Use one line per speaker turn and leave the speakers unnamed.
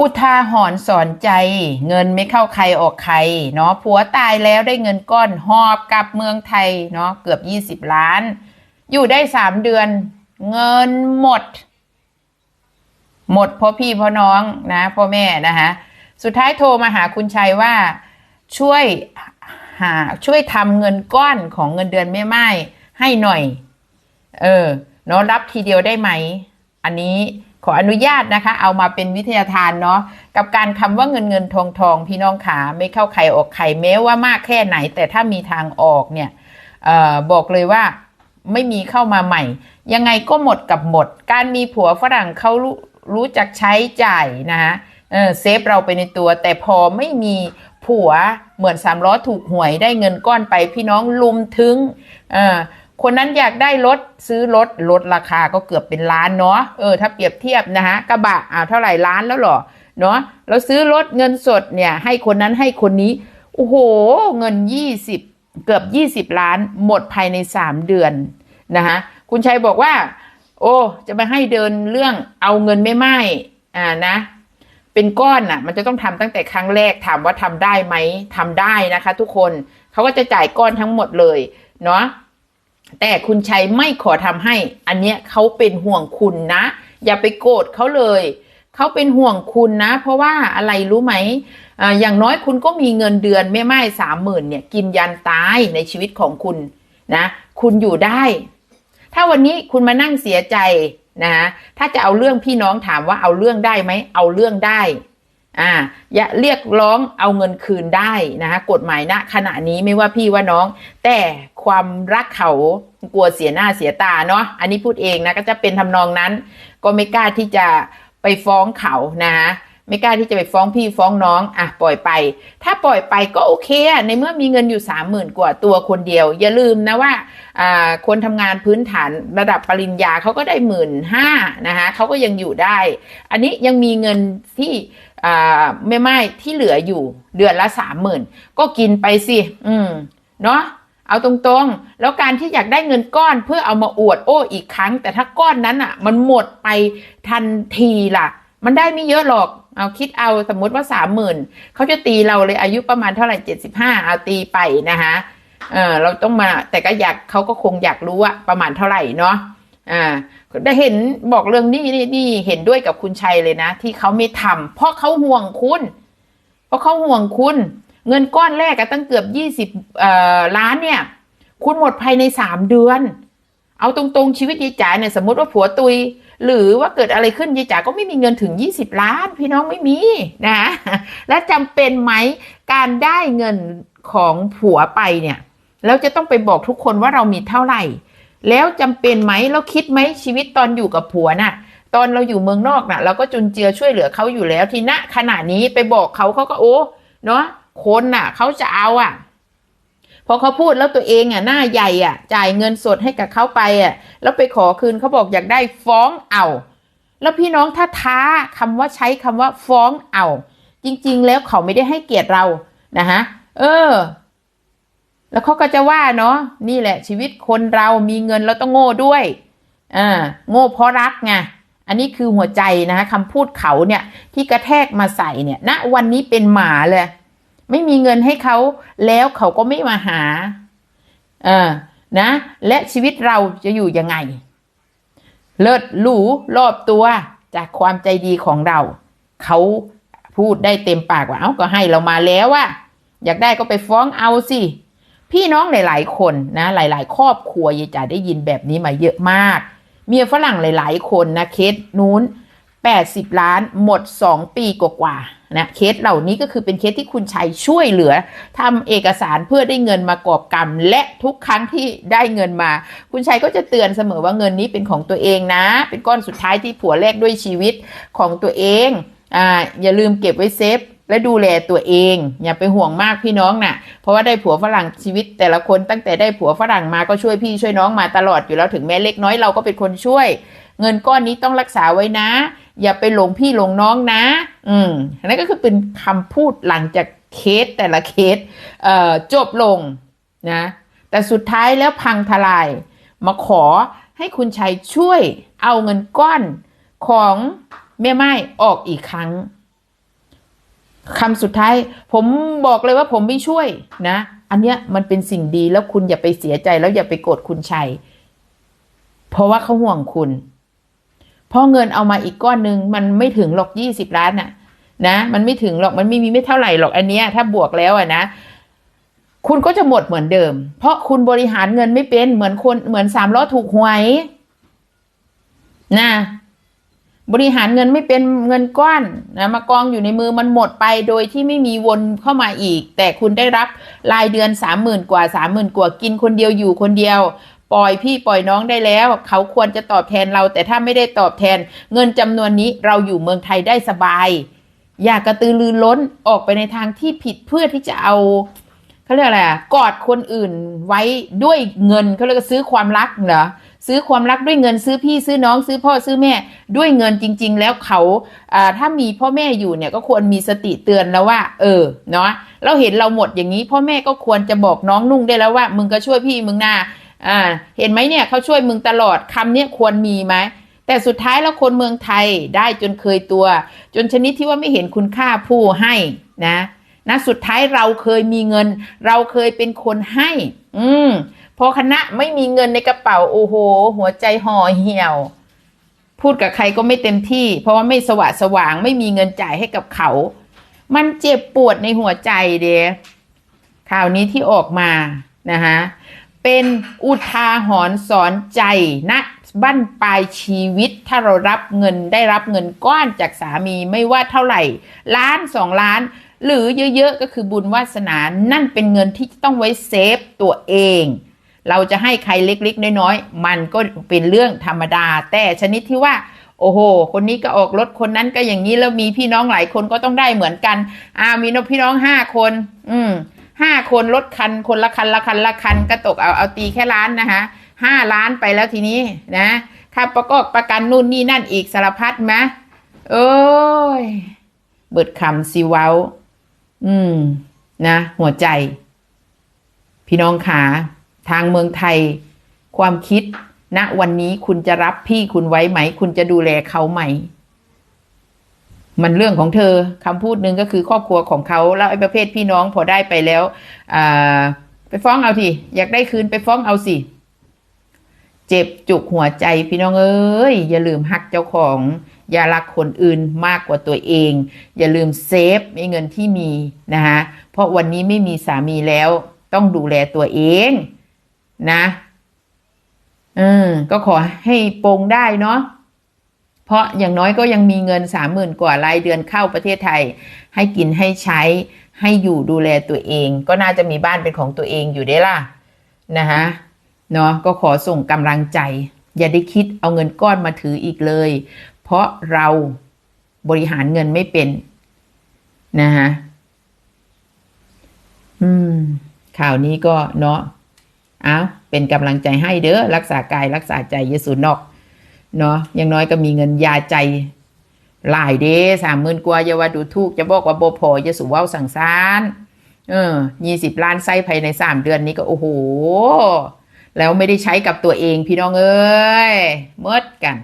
อุทาหรณ์สอนใจ เงินไม่เข้าใครออกใครเนาะผัวตายแล้วได้เงินก้อนหอบกลับเมืองไทยเนาะเกือบยี่สิบล้าน อยู่ได้สามเดือน เงินหมด หมดเพ่อพี่พ่อน้องนะพ่อแม่นะคะสุดท้ายโทรมาหาคุณชัยว่าช่วยหาช่วยทำเงินก้อนของเงินเดือนแม่ไม้ให้หน่อย เออเนาะรับทีเดียวได้ไหม อันนี้ ขออนุญาตนะคะ เอามาเป็นวิทยาทานเนาะกับการคำว่าเงินเงินทองทองพี่น้องขาไม่เข้าใครออกใครแม้ว่ามากแค่ไหน แต่ถ้ามีทางออกเนี่ยออบอกเลยว่าไม่มีเข้ามาใหม่ ยังไงก็หมดกับหมด การมีผัวฝรั่งเขารู้รู้จักใช้จ่ายนะคะเออเซฟเราไปในตัว แต่พอไม่มีผัวเหมือนสามล้อถูกหวยได้เงินก้อนไปพี่น้องลุมถึงเออ คนนั้นอยากได้รถซื้อรถลดราคาก็เกือบเป็นล้านเนาะเออ ถ้าเปรียบเทียบนะฮะกระบะอ่าเท่าไหร่ล้านแล้วหรอเนาะเราซื้อรถเงินสดเนี่ย ให้คนนั้นให้คนนี้โอ้โห เงิน20เกือบ20ล้านหมดภายใน3เดือนนะคะคุณชัยบอกว่า โอ้ จะมาให้เดินเรื่องเอาเงินไม่ไหม้อ่านะ เป็นก้อนน่ะ มันจะต้องทำตั้งแต่ครั้งแรกถามว่าทำได้ไหมทำได้นะคะ ทุกคนเขาก็จะจ่ายก้อนทั้งหมดเลยเนาะ แต่คุณชัยไม่ขอทำให้ อันเนี้ยเขาเป็นห่วงคุณนะ อย่าไปโกรธเขาเลยเขาเป็นห่วงคุณนะ เพราะว่าอะไรรู้ไหมอ่าอย่างน้อยคุณก็มีเงินเดือนไม่ไม่สามหมื่นเนี่ย กินยันตายในชีวิตของคุณนะ คุณอยู่ได้ ถ้าวันนี้คุณมานั่งเสียใจนะถ้าจะเอาเรื่องพี่น้องถามว่าเอาเรื่องได้ไหมเอาเรื่องได้ อ่าอย่าเรียกร้องเอาเงินคืนได้นะคะกฎหมายณขณะนี้ไม่ว่าพี่ว่าน้อง แต่ความรักเขากลัวเสียหน้าเสียตาเนาะอันนี้พูดเองนะก็จะเป็นทำนองนั้น ก็ไม่กล้าที่จะไปฟ้องเขานะคะ ไม่กล้าที่จะไปฟ้องพี่ฟ้องน้องอะปล่อยไป ถ้าปล่อยไปก็โอเคอะในเมื่อมีเงินอยู่สามหมื่นกว่าตัวคนเดียว อย่าลืมนะว่าอ่าคนทำงานพื้นฐานระดับปริญญาเขาก็ได้หมื่นห้านะคะเขาก็ยังอยู่ได้ อันนี้ยังมีเงินที่อ่าไม่ไม่ที่เหลืออยู่เดือนละสามหมื่นก็กินไปสิอืมเนาะเอาตรงๆ แล้วการที่อยากได้เงินก้อนเพื่อเอามาอวดโอ้อีกครั้ง แต่ถ้าก้อนนั้นอะ มันหมดไปทันทีล่ะ มันได้ไม่เยอะหรอก เอาคิดเอาสมมุติว่าสามหมื่นเขาจะตีเราเลยอายุประมาณเท่าไหร่เจ็ดสิบห้าเอาตีไปนะคะเออเราต้องมาแต่ก็อยากเขาก็คงอยากรู้ว่าประมาณเท่าไหร่เนาะอ่าได้เห็นบอกเรื่องนี้นี่นี่เห็นด้วยกับคุณชัยเลยนะ ที่เขาไม่ทำเพราะเขาห่วงคุณ เพราะเขาห่วงคุณ เงินก้อนแรกอะตั้งเกือบยี่สิบเอ่อล้านเนี่ย คุณหมดภายในสามเดือน เอาตรงๆชีวิตยายจ๋าเนี่ยสมมติว่าผัวตุย หรือว่าเกิดอะไรขึ้นยายจ๋าก็ไม่มีเงินถึง 20 ล้าน พี่น้องไม่มีนะและจำเป็นไหมการได้เงินของผัวไปเนี่ยแล้วจะต้องไปบอกทุกคนว่าเรามีเท่าไหร่ แล้วจำเป็นไหมเราคิดไหมชีวิตตอนอยู่กับผัวน่ะ ตอนเราอยู่เมืองนอกน่ะ เราก็จุนเจือช่วยเหลือเขาอยู่แล้วทีณขณะนี้ไปบอกเขาเขาก็โอ้เนาะคนน่ะเขาจะเอาอะ พอเขาพูดแล้วตัวเองอะหน้าใหญ่อะ จ่ายเงินสดให้กับเขาไปอะ แล้วไปขอคืนเขาบอกอยากได้ฟ้องเอา แล้วพี่น้องถ้าท้าคำว่าใช้คำว่าฟ้องเอา จริง ๆ แล้วเขาไม่ได้ให้เกียรติเรานะฮะเออ แล้วเขาก็จะว่าเนาะนี่แหละ ชีวิตคนเรามีเงินแล้วต้องโง่ด้วยอ่าโง่เพราะรักไงอันนี้คือหัวใจนะคะคำพูดเขาเนี่ยที่กระแทกมาใส่เนี่ยณวันนี้เป็นหมาเลย ไม่มีเงินให้เขาแล้วเขาก็ไม่มาหา เออนะ และชีวิตเราจะอยู่ยังไง เลิศหรูรอบตัวจากความใจดีของเรา เขาพูดได้เต็มปากว่า เอ้าก็ให้เรามาแล้วอะอยากได้ก็ไปฟ้องเอาสิ พี่น้องหลาย ๆ คนนะ หลาย ๆ ครอบครัวยายจ๋าได้ยินแบบนี้มาเยอะมาก เมียฝรั่งหลาย ๆ คนนะเคสนู้น 80 ล้านหมด 2 ปีกว่าๆนะเคสเหล่านี้ก็คือเป็นเคสที่คุณชัยช่วยเหลือทำเอกสารเพื่อได้เงินมากอบกรรม และทุกครั้งที่ได้เงินมา คุณชัยก็จะเตือนเสมอว่าเงินนี้เป็นของตัวเองนะ เป็นก้อนสุดท้ายที่ผัวแลกด้วยชีวิตของตัวเองอ่าอย่าลืมเก็บไว้เซฟและดูแลตัวเอง อย่าไปห่วงมากพี่น้องน่ะ เพราะว่าได้ผัวฝรั่งชีวิต แต่ละคนตั้งแต่ได้ผัวฝรั่งมาก็ช่วยพี่ช่วยน้องมาตลอดอยู่แล้วถึงแม้เล็กน้อยเราก็เป็นคนช่วย เงินก้อนนี้ต้องรักษาไว้นะ อย่าไปหลงพี่หลงน้องนะ อืมนั่นก็คือเป็นคำพูดหลังจากเคสแต่ละเคสเอ่อจบลงนะ แต่สุดท้ายแล้วพังทลาย มาขอให้คุณชัยช่วยเอาเงินก้อนของแม่ไม้ออกอีกครั้งคำสุดท้าย ผมบอกเลยว่าผมไม่ช่วยนะ อันเนี้ยมันเป็นสิ่งดีแล้วคุณอย่าไปเสียใจแล้วอย่าไปโกรธคุณชัย เพราะว่าเขาห่วงคุณ ราะเงินเอามาอีกก้อนหนึ่งมันไม่ถึงหรอกยี่สิบล้านน่ะ นะ มันไม่ถึงหรอกมันไม่มีไม่เท่าไหร่หรอกอันเนี้ยถ้าบวกแล้วอะนะคุณก็จะหมดเหมือนเดิม เพราะคุณบริหารเงินไม่เป็นเหมือนคนเหมือนสามล้อถูกหวยนะบริหารเงินไม่เป็นเงินก้อนนะมากองอยู่ในมือมันหมดไปโดยที่ไม่มีวนเข้ามาอีก แต่คุณได้รับรายเดือนสามหมื่นกว่าสามหมื่นกว่ากินคนเดียวอยู่คนเดียว ปล่อยพี่ปล่อยน้องได้แล้ว เขาควรจะตอบแทนเรา แต่ถ้าไม่ได้ตอบแทน เงินจำนวนนี้เราอยู่เมืองไทยได้สบาย อย่ากระตือรือร้นออกไปในทางที่ผิดเพื่อที่จะเอาเขาเรียกอะไรกอดคนอื่นไว้ด้วยเงินเขาเรียกว่าซื้อความรักเหรอซื้อความรักด้วยเงินซื้อพี่ซื้อน้องซื้อพ่อซื้อแม่ด้วยเงินจริง ๆ แล้วเขาถ้ามีพ่อแม่อยู่เนี่ยก็ควรมีสติเตือนแล้วว่า เออเนาะเราเห็นเราหมดอย่างนี้ พ่อแม่ก็ควรจะบอกน้องนุ่งได้แล้วว่า มึงก็ช่วยพี่มึงหนะ อ่าเห็นไหมเนี่ยเขาช่วยมึงตลอดคำเนี้ยควรมีไหมแต่สุดท้ายแล้วคนเมืองไทยได้จนเคยตัว จนชนิดที่ว่าไม่เห็นคุณค่าผู้ให้นะนะสุดท้ายเราเคยมีเงิน เราเคยเป็นคนให้ อืมพอคณะไม่มีเงินในกระเป๋าโอ้โห หัวใจห่อเหี่ยว พูดกับใครก็ไม่เต็มที่ เพราะว่าไม่สว่างสว่างไม่มีเงินจ่ายให้กับเขา มันเจ็บปวดในหัวใจเดข่าวนี้ที่ออกมานะคะ เป็นอุทาหรณ์สอนใจณบั้นปลายชีวิตถ้าเรารับเงินได้รับเงินก้อนจากสามีไม่ว่าเท่าไหร่ ล้านสองล้าน หรือเยอะๆ ก็คือบุญวาสนา นั่นเป็นเงินที่ต้องไว้เซฟตัวเอง เราจะให้ใครเล็กๆ น้อยๆ มันก็เป็นเรื่องธรรมดา แต่ชนิดที่ว่า โอ้โห คนนี้ก็ออกรถคนนั้นก็อย่างนี้แล้วมีพี่น้องหลายคนก็ต้องได้เหมือนกัน อ่ามีนพี่น้องห้าคน อืม ห้าคนรถคันคนละคันละคันละคันก็ตกเอาเอาตีแค่ล้านนะคะห้าล้านไปแล้วทีนี้นะค่าประกอบประกันนู่นนี่นั่นอีกสารพัดไหมเอ้ย เบิดคำสิเว้า อืม นะ หัวใจ พี่น้องขาทางเมืองไทย ความคิดณวันนี้คุณจะรับพี่คุณไว้ไหม คุณจะดูแลเขาไหม มันเรื่องของเธอคำพูดหนึ่งก็คือครอบครัวของเขาแล้วไอ้ประเภทพี่น้องพอได้ไปแล้วอ่าไปฟ้องเอาทีอยากได้คืนไปฟ้องเอาสิ เจ็บจุกหัวใจพี่น้องเอ้ยอย่าลืมหักเจ้าของ อย่ารักคนอื่นมากกว่าตัวเอง อย่าลืมเซฟไอ้เงินที่มีนะคะเพราะวันนี้ไม่มีสามีแล้วต้องดูแลตัวเองนะเออก็ขอให้โปรงได้เนาะ เพราะอย่างน้อยก็ยังมีเงินสามหมื่นกว่ารายเดือนเข้าประเทศไทย ให้กินให้ใช้ให้อยู่ดูแลตัวเอง ก็น่าจะมีบ้านเป็นของตัวเองอยู่ได้ล่ะนะคะเนาะก็ขอส่งกำลังใจ อย่าได้คิดเอาเงินก้อนมาถืออีกเลย เพราะเราบริหารเงินไม่เป็นนะคะอืม ข่าวนี้ก็เนาะอ้าวเป็นกำลังใจให้เด้อรักษากายรักษาใจเยสูนอก เนาะอยังน้อยก็มีเงินยาใจหลายเด้สามหมื่นกว่าอย่าว่าดูถูกจะบอกว่าโบพอจะสูเว้าสั่งซานเออยี่สิบล้านไส้ภายในสามเดือนนี้ก็โอ้โห แล้วไม่ได้ใช้กับตัวเองพี่น้องเอ้ยเมดกัน